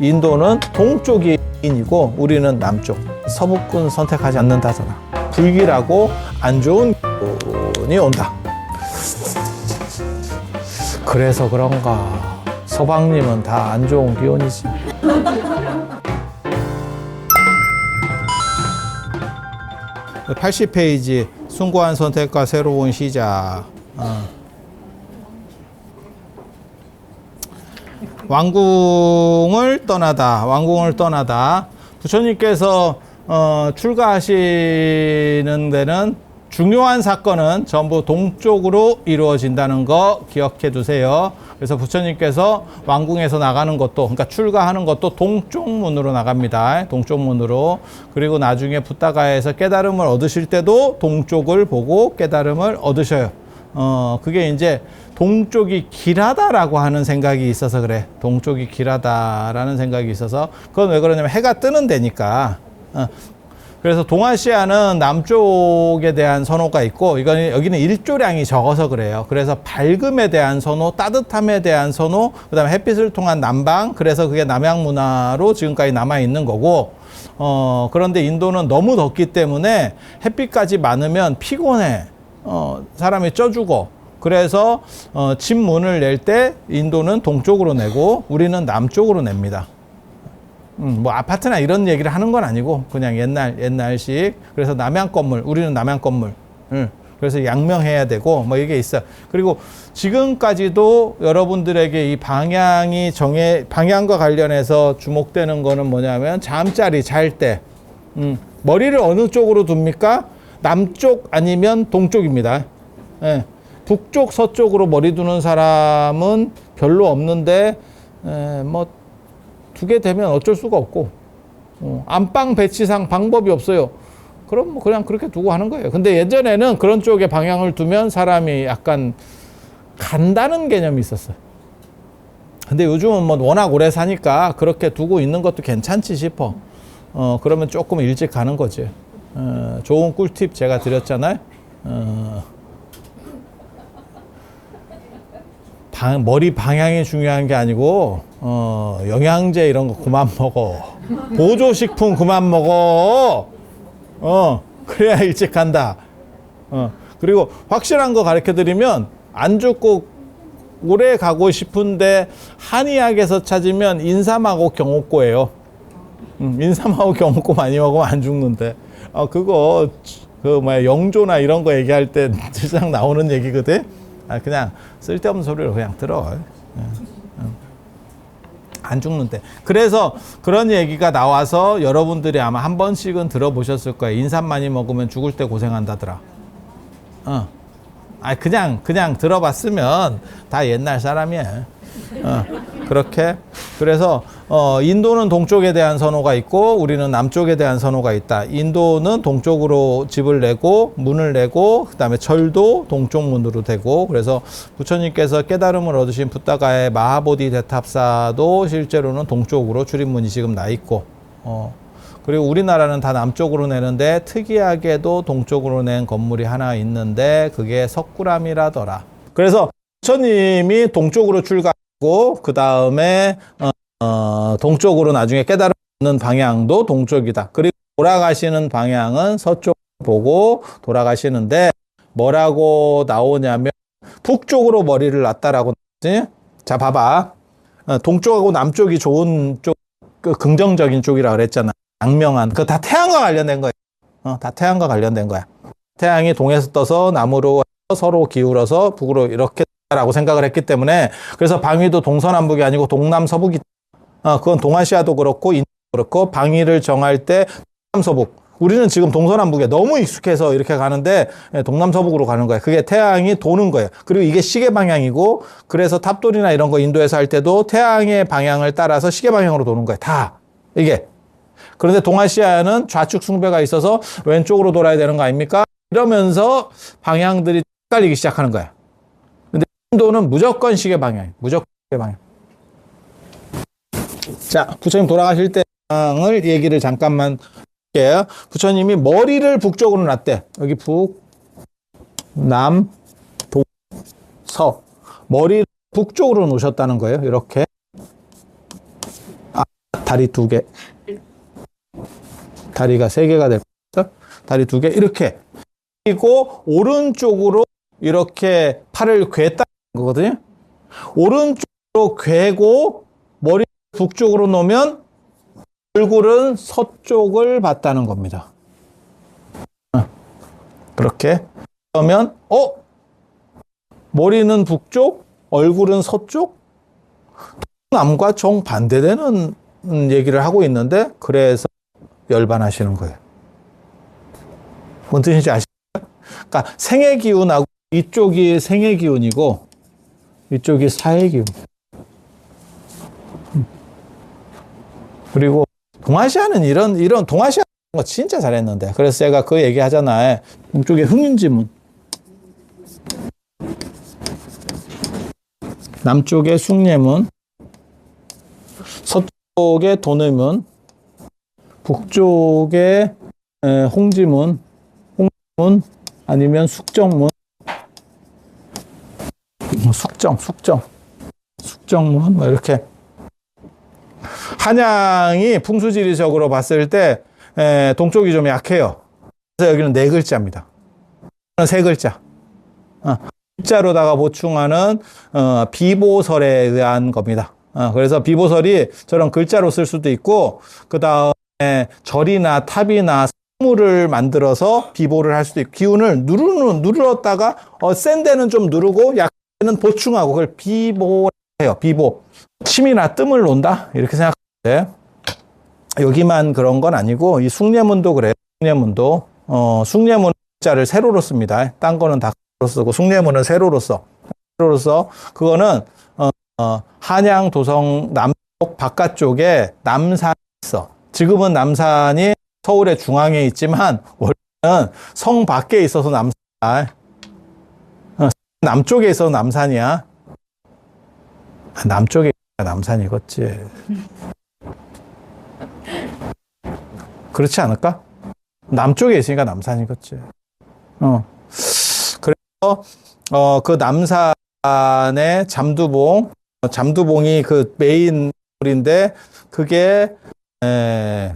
인도는 동쪽이 인이고 우리는 남쪽. 서북군 선택하지 않는다더라. 불길하고 안 좋은 기운이 온다. 그래서 그런가. 서방님은 다 안 좋은 기운이지. (80 페이지) 숭고한 선택과 새로운 시작. 어. 왕궁을 떠나다. 왕궁을 떠나다. 부처님께서 어, 출가하시는 데는 중요한 사건은 전부 동쪽으로 이루어진다는 거 기억해 두세요. 그래서 부처님께서 왕궁에서 나가는 것도, 그러니까 출가하는 것도 동쪽 문으로 나갑니다. 동쪽 문으로. 그리고 나중에 붓다가에서 깨달음을 얻으실 때도 동쪽을 보고 깨달음을 얻으셔요. 어, 그게 이제 동쪽이 길하다라고 하는 생각이 있어서 그래. 동쪽이 길하다라는 생각이 있어서. 그건 왜 그러냐면 해가 뜨는 데니까. 어. 그래서 동아시아는 남쪽에 대한 선호가 있고, 이거는 여기는 일조량이 적어서 그래요. 그래서 밝음에 대한 선호, 따뜻함에 대한 선호, 그 다음에 햇빛을 통한 남방, 그래서 그게 남양 문화로 지금까지 남아 있는 거고, 어, 그런데 인도는 너무 덥기 때문에 햇빛까지 많으면 피곤해. 어, 사람이 쪄 죽어. 그래서 어, 집 문을 낼 때 인도는 동쪽으로 내고 우리는 남쪽으로 냅니다. 음, 뭐 아파트나 이런 얘기를 하는 건 아니고 그냥 옛날 옛날식. 그래서 남양 건물, 우리는 남양 건물. 음, 그래서 양명해야 되고 뭐 이게 있어. 그리고 지금까지도 여러분들에게 이 방향이 정해 방향과 관련해서 주목되는 거는 뭐냐면 잠자리 잘 때. 음, 머리를 어느 쪽으로 둡니까? 남쪽 아니면 동쪽입니다. 예. 북쪽 서쪽으로 머리 두는 사람은 별로 없는데 에, 뭐두 개 되면 어쩔 수가 없고 어, 안방 배치상 방법이 없어요. 그럼 뭐 그냥 그렇게 두고 하는 거예요. 근데 예전에는 그런 쪽에 방향을 두면 사람이 약간 간다는 개념이 있었어요. 근데 요즘은 뭐 워낙 오래 사니까 그렇게 두고 있는 것도 괜찮지 싶어. 어, 그러면 조금 일찍 가는 거지. 어, 좋은 꿀팁 제가 드렸잖아요. 어, 방, 머리 방향이 중요한 게 아니고 어, 영양제 이런 거 그만 먹어. 보조식품 그만 먹어. 어, 그래야 일찍 간다. 어, 그리고 확실한 거 가르쳐 드리면 안 죽고 오래 가고 싶은데 한의학에서 찾으면 인삼하고 경옥고예요. 음, 인삼하고 경옥고 많이 먹으면 안 죽는데. 아, 그거 그 뭐야 영조나 이런 거 얘기할 때 실상 나오는 얘기거든. 아, 그냥 쓸데없는 소리를 그냥 들어. 예, 음. 안 죽는데. 그래서 그런 얘기가 나와서 여러분들이 아마 한 번씩은 들어보셨을 거예요. 인삼 많이 먹으면 죽을 때 고생한다더라. 어. 아, 그냥, 그냥 들어봤으면 다 옛날 사람이야. 어, 그렇게. 그래서, 어, 인도는 동쪽에 대한 선호가 있고, 우리는 남쪽에 대한 선호가 있다. 인도는 동쪽으로 집을 내고, 문을 내고, 그 다음에 절도 동쪽 문으로 되고, 그래서 부처님께서 깨달음을 얻으신 붓다가의 마하보디 대탑사도 실제로는 동쪽으로 출입문이 지금 나 있고, 어, 그리고 우리나라는 다 남쪽으로 내는데 특이하게도 동쪽으로 낸 건물이 하나 있는데 그게 석굴암이라더라. 그래서 부처님이 동쪽으로 출가하고 그 다음에 어, 어, 동쪽으로 나중에 깨달은 방향도 동쪽이다. 그리고 돌아가시는 방향은 서쪽 보고 돌아가시는데 뭐라고 나오냐면 북쪽으로 머리를 놨다라고 나왔지? 자 봐봐. 어, 동쪽하고 남쪽이 좋은 쪽, 그 긍정적인 쪽이라 그랬잖아. 양명한 그거 다 태양과 관련된 거예요. 어, 다 태양과 관련된 거야. 태양이 동에서 떠서 남으로 서로 기울어서 북으로 이렇게 라고 생각을 했기 때문에 그래서 방위도 동서남북이 아니고 동남서북이 어, 그건 동아시아도 그렇고 인도 그렇고 방위를 정할 때 동남서북 우리는 지금 동서남북에 너무 익숙해서 이렇게 가는데 예, 동남서북으로 가는 거예요. 그게 태양이 도는 거예요. 그리고 이게 시계 방향이고 그래서 탑돌이나 이런 거 인도에서 할 때도 태양의 방향을 따라서 시계 방향으로 도는 거예요. 다 이게 그런데 동아시아는 좌측 숭배가 있어서 왼쪽으로 돌아야 되는 거 아닙니까? 이러면서 방향들이 헷갈리기 시작하는 거야. 근데 인도는 무조건 시계 방향, 무조건 시계 방향. 자, 부처님 돌아가실 때를 얘기를 잠깐만 할게요. 부처님이 머리를 북쪽으로 놨대. 여기 북, 남, 동, 서. 머리를 북쪽으로 놓으셨다는 거예요. 이렇게. 다리 두 개. 다리가 세 개가 될 거죠. 다리 두 개. 이렇게. 그리고 오른쪽으로 이렇게 팔을 괴다 거거든요. 오른쪽으로 괴고 북쪽으로 놓으면 얼굴은 서쪽을 봤다는 겁니다. 어, 그렇게 그러면 어 머리는 북쪽, 얼굴은 서쪽, 남과 정 반대되는 얘기를 하고 있는데 그래서 열반하시는 거예요. 뭔 뜻인지 아시죠? 그러니까 생의 기운하고 이쪽이 생의 기운이고 이쪽이 사의 기운. 그리고 동아시아는 이런 이런 동아시아 거 진짜 잘했는데. 그래서 제가 그 얘기 하잖아요. 이쪽에 흥윤지문. 남쪽에 숭례문, 서쪽에 도내문, 북쪽에 에, 홍지문, 홍문 아니면 숙정문, 뭐 숙정, 숙정, 숙정문 뭐 이렇게 한양이 풍수지리적으로 봤을 때 에, 동쪽이 좀 약해요. 그래서 여기는 네 글자입니다. 세 글자. 어. 글자로다가 보충하는 어, 비보설에 의한 겁니다. 어, 그래서 비보설이 저런 글자로 쓸 수도 있고 그 다음에 절이나 탑이나 사물을 만들어서 비보를 할 수도 있고 기운을 누르는 누르었다가 어, 센 데는 좀 누르고 약는 보충하고 그걸 비보해요. 비보. 침이나 뜸을 놓는다 이렇게 생각 하는데 여기만 그런 건 아니고 이 숭례문도 그래요. 숭례문도 어, 숭례문 자를 세로로 씁니다. 딴 거는 다로 쓰고 숭례문은 세로로 써. 세로로 써. 그거는 어, 어, 한양 도성 남쪽 바깥쪽에 남산이 있어. 지금은 남산이 서울의 중앙에 있지만 원래는 성 밖에 있어서 남산. 어, 남쪽에 있어서 남산이야. 아, 남쪽에 남산이겠지. 그렇지 않을까? 남쪽에 있으니까 남산이겠지. 어. 어, 그 남산의 잠두봉, 어, 잠두봉이 그 메인 인데 그게 에,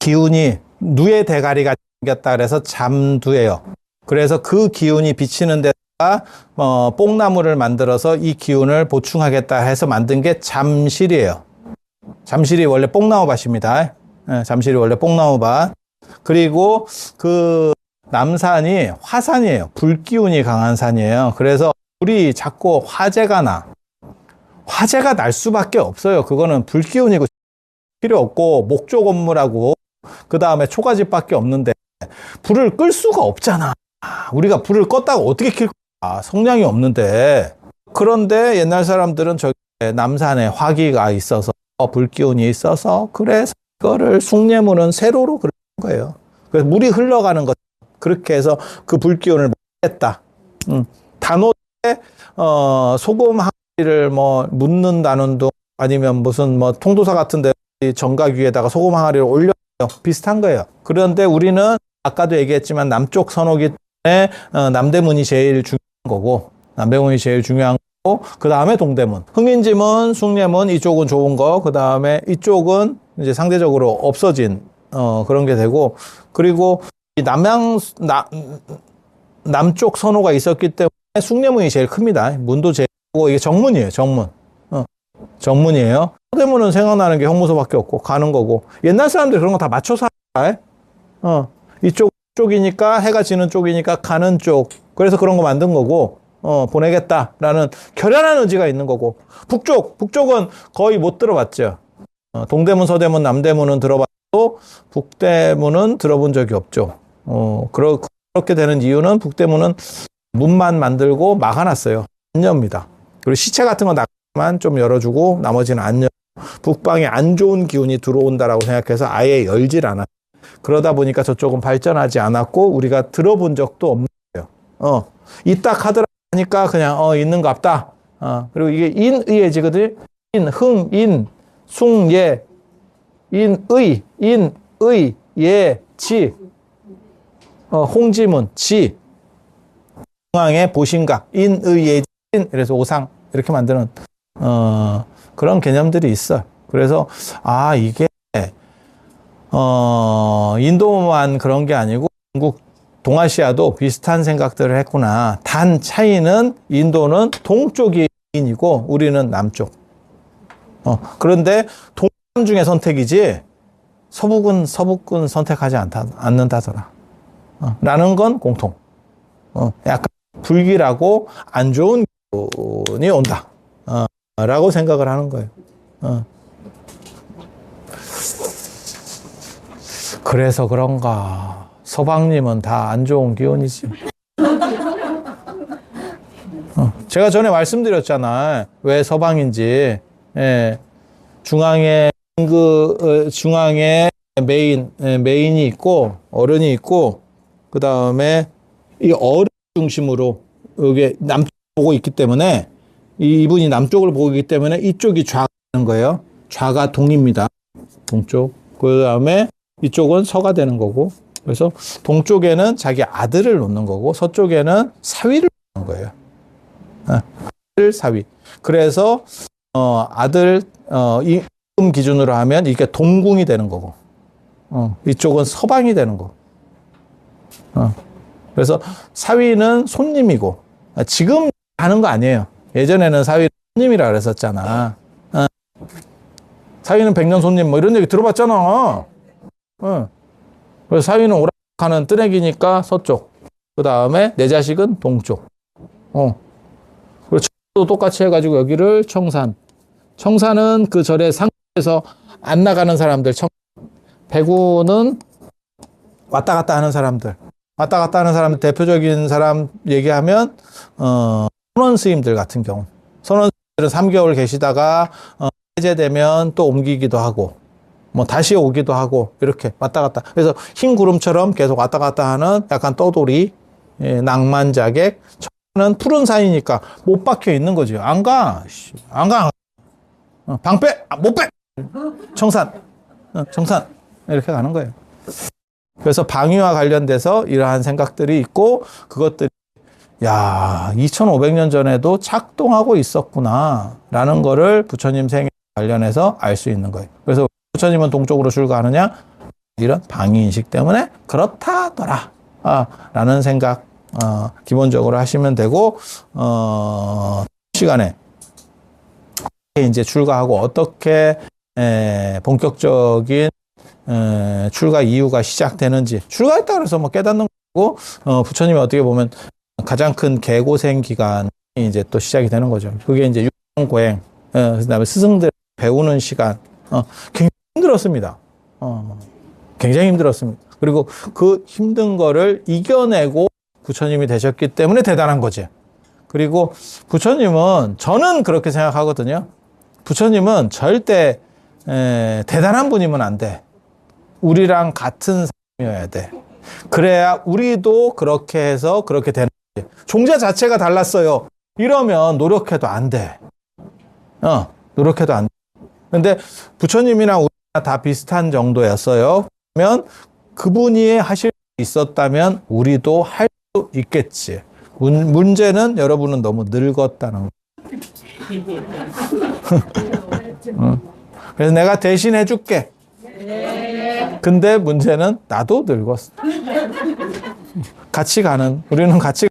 기운이 누의 대가리가 생겼다 그래서 잠두예요. 그래서 그 기운이 비치는 데다가 어, 뽕나무를 만들어서 이 기운을 보충하겠다 해서 만든 게 잠실이에요. 잠실이 원래 뽕나무 밭입니다. 예, 잠실이 원래 뽕나무 밭. 그리고 그 남산이 화산이에요. 불기운이 강한 산이에요. 그래서 불이 자꾸 화재가 나. 화재가 날 수밖에 없어요. 그거는 불기운이고 필요 없고 목조 건물하고 그 다음에 초가집밖에 없는데 불을 끌 수가 없잖아. 우리가 불을 껐다가 어떻게 킬 거야? 성량이 없는데. 그런데 옛날 사람들은 저기 남산에 화기가 있어서 불기운이 있어서 그래서 그거를 숭례문은 세로로 그런 거예요. 그래서 물이 흘러가는 것 그렇게 해서 그 불기운을 했다. 음. 단호에 어, 소금 항아리를 뭐 묻는다는 둥 아니면 무슨 뭐 통도사 같은데 정각 위에다가 소금 항아리를 올려 비슷한 거예요. 그런데 우리는 아까도 얘기했지만 남쪽 선호기 때문에 어, 남대문이 제일 중요한 거고 남대문이 제일 중요한 거고 그 다음에 동대문, 흥인지문, 숭례문 이쪽은 좋은 거. 그 다음에 이쪽은 이제 상대적으로 없어진 어, 그런 게 되고 그리고 이 남양 나, 남쪽 선호가 있었기 때문에 숭례문이 제일 큽니다. 문도 제일 크고 이게 정문이에요. 정문. 어, 정문이에요. 서대문은 생각나는 게 형무소밖에 없고 가는 거고 옛날 사람들 그런 거 다 맞춰서 할. 어, 이쪽 쪽이니까 해가 지는 쪽이니까 가는 쪽. 그래서 그런 거 만든 거고 어, 보내겠다라는 결연한 의지가 있는 거고 북쪽 북쪽은 거의 못 들어봤죠. 어, 동대문, 서대문, 남대문은 들어봤고 북대문은 들어본 적이 없죠. 어, 그러, 그렇게 되는 이유는 북대문은 문만 만들고 막아놨어요. 안 엽니다. 그리고 시체 같은 건 낙만 좀 열어주고 나머지는 안 열. 북방에 안 좋은 기운이 들어온다라고 생각해서 아예 열질 않아. 그러다 보니까 저쪽은 발전하지 않았고 우리가 들어본 적도 거예요. 어, 하더라 하니까 그냥 어 있는갑다. 어, 그리고 이게 인의예지거든. 인, 흥, 인, 숭, 예, 인의, 인의, 예, 지. 어, 홍지문, 지, 중앙의 보신각, 인의 예진, 그래서 오상 이렇게 만드는 어, 그런 개념들이 있어. 그래서 아 이게 어 인도만 그런 게 아니고 중국 동아시아도 비슷한 생각들을 했구나. 단 차이는 인도는 동쪽이 인이고 우리는 남쪽. 어 그런데 동남 중에 선택이지 서북은 서북은 선택하지 않다 않는다더라. 어, 라는 건 공통. 어, 약간 불길하고 안 좋은 기운이 온다. 어, 라고 생각을 하는 거예요. 어. 그래서 그런가. 서방님은 다 안 좋은 기운이지. 어, 제가 전에 말씀드렸잖아. 왜 서방인지. 예, 중앙에 그 어, 중앙에 메인 예, 메인이 있고 어른이 있고 그 다음에 이 어른 중심으로 여기 남쪽 보고 있기 때문에 이 이분이 남쪽을 보고 있기 때문에 이쪽이 좌가는 거예요. 좌가 동입니다. 동쪽. 그 다음에 이쪽은 서가 되는 거고. 그래서 동쪽에는 자기 아들을 놓는 거고 서쪽에는 사위를 놓는 거예요. 아, 아들 사위. 그래서 어, 아들 어, 임금 기준으로 하면 이게 동궁이 되는 거고. 어, 이쪽은 서방이 되는 거. 어. 그래서 사위는 손님이고 아, 지금 하는 거 아니에요. 예전에는 사위 손님이라 그랬었잖아. 어. 사위는 백년 손님 뭐 이런 얘기 들어봤잖아. 어. 그래서 사위는 오락하는 뜨내기니까 서쪽. 그 다음에 내 자식은 동쪽. 어. 그리고 청도 똑같이 해가지고 여기를 청산. 청산은 그 절에 상에서 안 나가는 사람들. 청... 배구는 왔다 갔다 하는 사람들. 왔다 갔다 하는 사람 대표적인 사람 얘기하면 어, 선원 스님들 같은 경우 선원 스님들은 3개월 계시다가 어, 해제되면 또 옮기기도 하고 뭐 다시 오기도 하고 이렇게 왔다 갔다 그래서 흰 구름처럼 계속 왔다 갔다 하는 약간 떠돌이 예, 낭만자객 저는 푸른 산이니까 못 박혀 있는 거죠 안가 안가 어, 방 빼! 아, 못 빼! 청산. 어, 청산. 이렇게 가는 거예요. 그래서 방위와 관련돼서 이러한 생각들이 있고 그것들이 야 2500년 전에도 작동하고 있었구나 라는 거를 부처님 생애 관련해서 알 수 있는 거예요. 그래서 부처님은 동쪽으로 출가하느냐? 이런 방위 인식 때문에 그렇다더라. 아, 라는 생각 어, 기본적으로 하시면 되고 어, 시간에 이제 출가하고 어떻게 에, 본격적인 에, 출가 이유가 시작되는지 출가했다 그래서 뭐 깨닫는 거고 어, 부처님이 어떻게 보면 가장 큰 개고생 기간이 이제 또 시작이 되는 거죠. 그게 이제 육고행 어, 그다음에 스승들 배우는 시간 어, 굉장히 힘들었습니다. 어, 굉장히 힘들었습니다. 그리고 그 힘든 거를 이겨내고 부처님이 되셨기 때문에 대단한 거지. 그리고 부처님은 저는 그렇게 생각하거든요. 부처님은 절대 에, 대단한 분이면 안 돼. 우리랑 같은 사람이어야 돼. 그래야 우리도 그렇게 해서 그렇게 되는 거지. 종자 자체가 달랐어요. 이러면 노력해도 안 돼. 어, 노력해도 안 돼. 근데 부처님이랑 우리가 다 비슷한 정도였어요. 그러면 그분이 하실 수 있었다면 우리도 할 수 있겠지. 문, 문제는 여러분은 너무 늙었다는 거. 어. 그래서 내가 대신 해줄게. 근데 문제는 나도 늙었어. 같이 가는, 우리는 같이,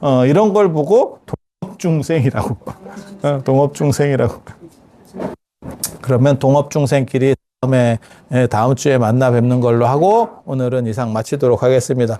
어, 이런 걸 보고 동업중생이라고. 어, 동업중생이라고. 그러면 동업중생끼리 다음에, 예, 다음 주에 만나 뵙는 걸로 하고 오늘은 이상 마치도록 하겠습니다.